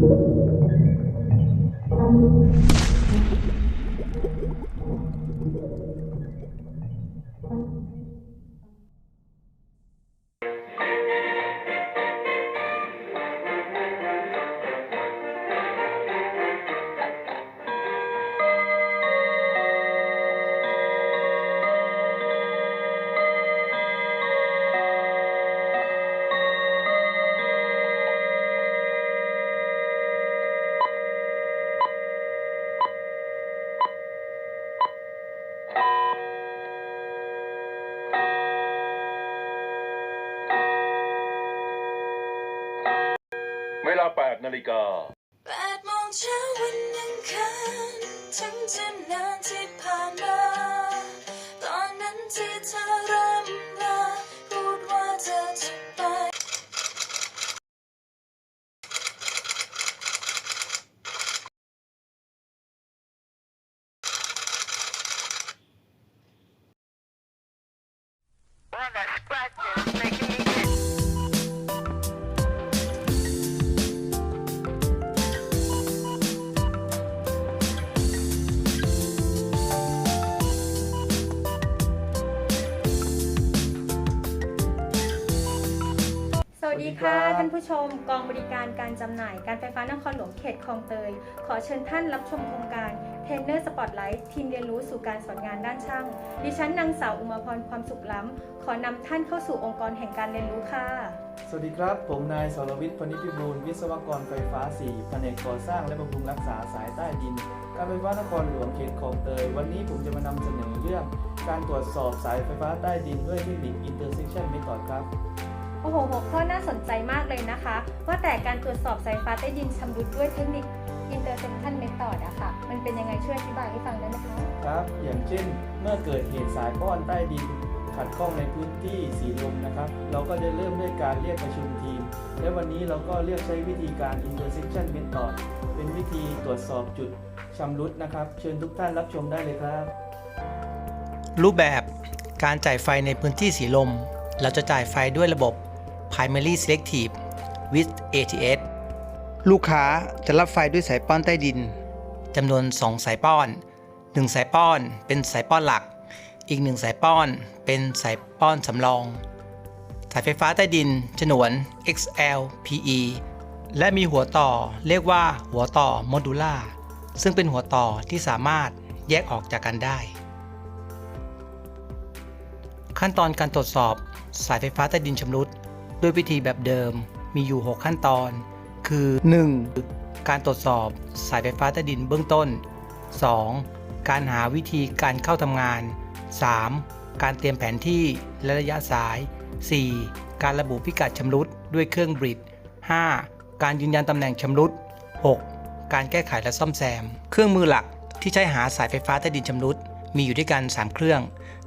เว 8นาฬิกา8โมงเช้าวันอังคารถึงจะนานที่ผ่านมา วัสดีค่ะ ท่านผู้ชมกองบริการการจำหน่ายการไฟฟ้านครหลวงเขตคลองเตย ขอเชิญท่านรับชมโครงการเทรนเนอร์สปอตไลท์ทีมเรียนรู้สู่การสอนงานด้านช่าง ดิฉันนางสาวอุมาพรความสุขล้ำ ขอนำท่านเข้าสู่องค์กรแห่งการเรียนรู้ค่ะ สวัสดีครับ ผมนายสรวิทย์พนิชพิบูลวิศวกรไฟฟ้า 4 แผนกก่อสร้างและบำรุงรักษาสายใต้ดิน การไฟฟ้านครหลวงเขตคลองเตย วันนี้ผมจะมานำเสนอเรื่อง การตรวจสอบสายไฟฟ้าใต้ดินด้วยเทคนิค intersection method ครับโอ้โหหัวข้อน่าสนใจมากเลยนะคะ ว่าแต่การตรวจสอบสายฟ้าใต้ดินชำรุดด้วยเทคนิค intersection method อะค่ะ มันเป็นยังไงช่วยอธิบายให้ฟังได้ไหมคะ ครับ อย่างเช่น เมื่อเกิดเหตุสายป้อนใต้ดินขัดข้องในพื้นที่สีลมนะครับ เราก็จะเริ่มด้วยการเรียกประชุมทีม และวันนี้เราก็เลือกใช้วิธีการ intersection method เป็นวิธีตรวจสอบจุดชำรุดนะครับ เชิญทุกท่านรับชมได้เลยครับ รูปแบบการจ่ายไฟในพื้นที่สีลม เราจะจ่ายไฟด้วยระบบ Primary Selective with ATS ลูกค้าจะรับไฟด้วยสายป้อนใต้ดินจำนวน 2 สายป้อน 1 สายป้อนเป็นสายป้อนหลัก อีก 1 สายป้อนเป็นสายป้อนสำรอง สายไฟฟ้าใต้ดินฉนวน XLPE และมีหัวต่อเรียกว่าหัวต่อโมดูล่าซึ่งเป็นหัวต่อที่สามารถแยกออกจากกันได้ ขั้นตอนการตรวจสอบสายไฟฟ้าใต้ดินชำรุด ด้วยวิธีแบบเดิมมีอยู่ 6 ขั้นตอน คือ 1. การตรวจสอบสายไฟฟ้าใต้ดินเบื้องต้น 2. การหาวิธีการเข้าทำงาน 3. การเตรียมแผนที่และระยะสาย 4. การระบุพิกัดชำรุดด้วยเครื่องบริด 5. การยืนยันตำแหน่งชำรุด 6. การแก้ไขและซ่อมแซม เครื่องมือหลักที่ใช้หาสายไฟฟ้าใต้ดินชำรุดมีอยู่ด้วยกัน 3 เครื่อง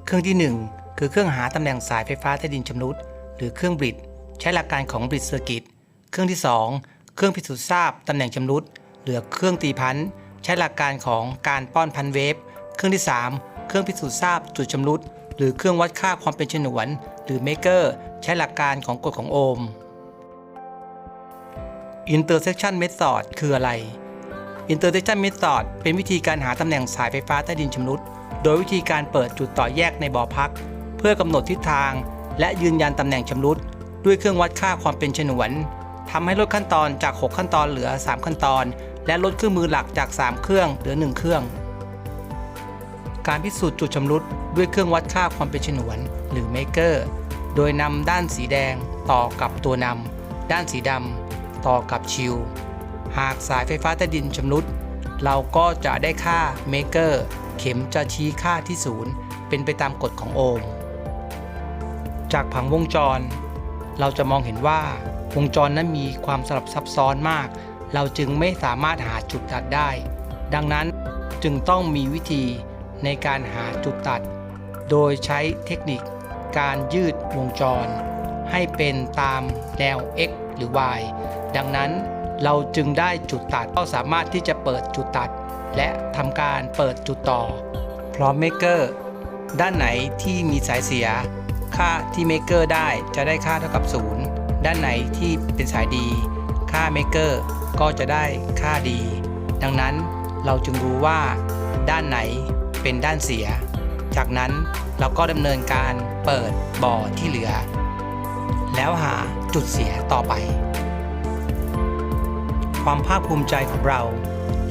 เครื่องที่ 1 คือเครื่องหาตำแหน่งสายไฟฟ้าใต้ดินชำรุด หรือเครื่องบริด ใช้หลักการของบริดเซอร์กิต เครื่องที่ 2 เครื่องพิสูจน์ทราบตำแหน่งชำรุดหรือเครื่องตีพันใช้หลักการของการป้อนพันเวฟ เครื่องที่ 3 เครื่องพิสูจน์ทราบจุดชำรุด หรือเครื่องวัดค่าความเป็นฉนวน หรือเมเกอร์ใช้หลักการของกฎของโอห์ม intersection method คืออะไร intersection method เป็นวิธีการหาตำแหน่งสายไฟฟ้าใต้ดินชำรุด โดยวิธีการเปิดจุดต่อแยกในบ่อพัก เพื่อกำหนดทิศทาง และยืนยันตำแหน่งชำรุด ด้วยเครื่องวัดค่าความเป็นฉนวนทำให้ลดขั้นตอนจาก 6 ขั้นตอนเหลือ 3 ขั้นตอน และลดเครื่องมือหลักจาก 3 เครื่องเหลือ 1 เครื่อง การพิสูจน์จุดชำรุดด้วยเครื่องวัดค่าความเป็นฉนวน หรือเมเกอร์โดยนำด้านสีแดงต่อกับตัวนำด้านสีดำต่อกับชิลหากสายไฟฟ้าใต้ดินชำรุด เราก็จะได้ค่าเมเกอร์เข็มจะชี้ค่าที่ศูนย์เป็นไปตามกฎของโอห์ม จากผังวงจร เราจะมองเห็นว่าวงจรนั้นมีความสลับซับซ้อนมาก เราจึงไม่สามารถหาจุดตัดได้ ดังนั้นจึงต้องมีวิธีในการหาจุดตัด โดยใช้เทคนิคการยืดวงจร ให้เป็นตามแนว x หรือ y ดังนั้นเราจึงได้จุดตัดก็สามารถที่จะเปิดจุดตัด และทำการเปิดจุดต่อพร้อมเมกเกอร์ด้านไหนที่มีสายเสีย ค่าที่เมกเกอร์ได้จะได้ค่าเท่ากับ 0 ด้านไหนที่เป็นสายดี ค่าเมกเกอร์ก็จะได้ค่าดี ดังนั้นเราจึงรู้ว่า ด้านไหนเป็นด้านเสีย จากนั้นเราก็ดำเนินการเปิดบ่อที่เหลือ แล้วหาจุดเสียต่อไป ความภาคภูมิใจของเรา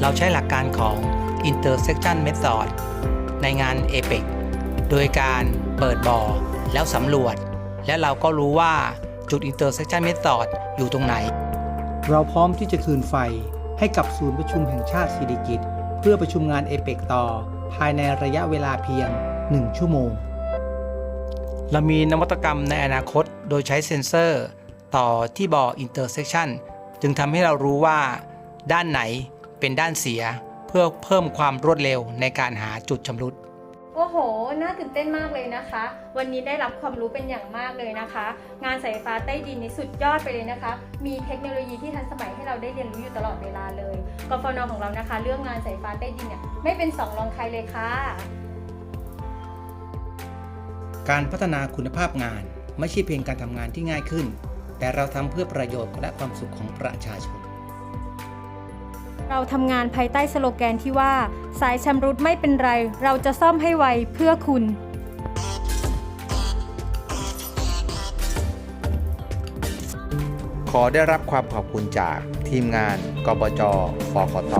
เราใช้หลักการของ intersection method ในงาน APEC โดยการเปิดบ่อ แล้วสำรวจ และเราก็รู้ว่าจุด intersection method อยู่ตรงไหน เราพร้อมที่จะคืนไฟให้กับศูนย์ประชุมแห่งชาติสิริกิติ์เพื่อประชุมงาน APEC ต่อ ภายในระยะเวลาเพียง 1 ชั่วโมง เรามีนวัตกรรมในอนาคตโดยใช้เซ็นเซอร์ ต่อที่บ่อ intersection จึงทำให้เรารู้ว่า ด้านไหนเป็นด้านเสีย เพื่อเพิ่มความรวดเร็วในการหาจุดชำรุด โอ้โห น่าตื่นเต้นมากเลยนะคะ วันนี้ได้รับความรู้เป็นอย่างมากเลยนะคะ งานสายไฟฟ้าใต้ดินนี่สุดยอดไปเลยนะคะ มีเทคโนโลยีที่ทันสมัยให้เราได้เรียนรู้อยู่ตลอดเวลาเลย กฟนของเรานะคะ เรื่องงานสายฟ้าใต้ดินเนี่ยไม่เป็นสองรองใครเลยค่ะ การพัฒนาคุณภาพงานไม่ใช่เพียงการทำงานที่ง่ายขึ้น แต่เราทำเพื่อประโยชน์และความสุขของประชาชน เราทำงานภายใต้สโลแกนที่ว่า สายชำรุดไม่เป็นไร เราจะซ่อมให้ไวเพื่อคุณขอได้รับความขอบคุณจากทีมงาน กบจฟคต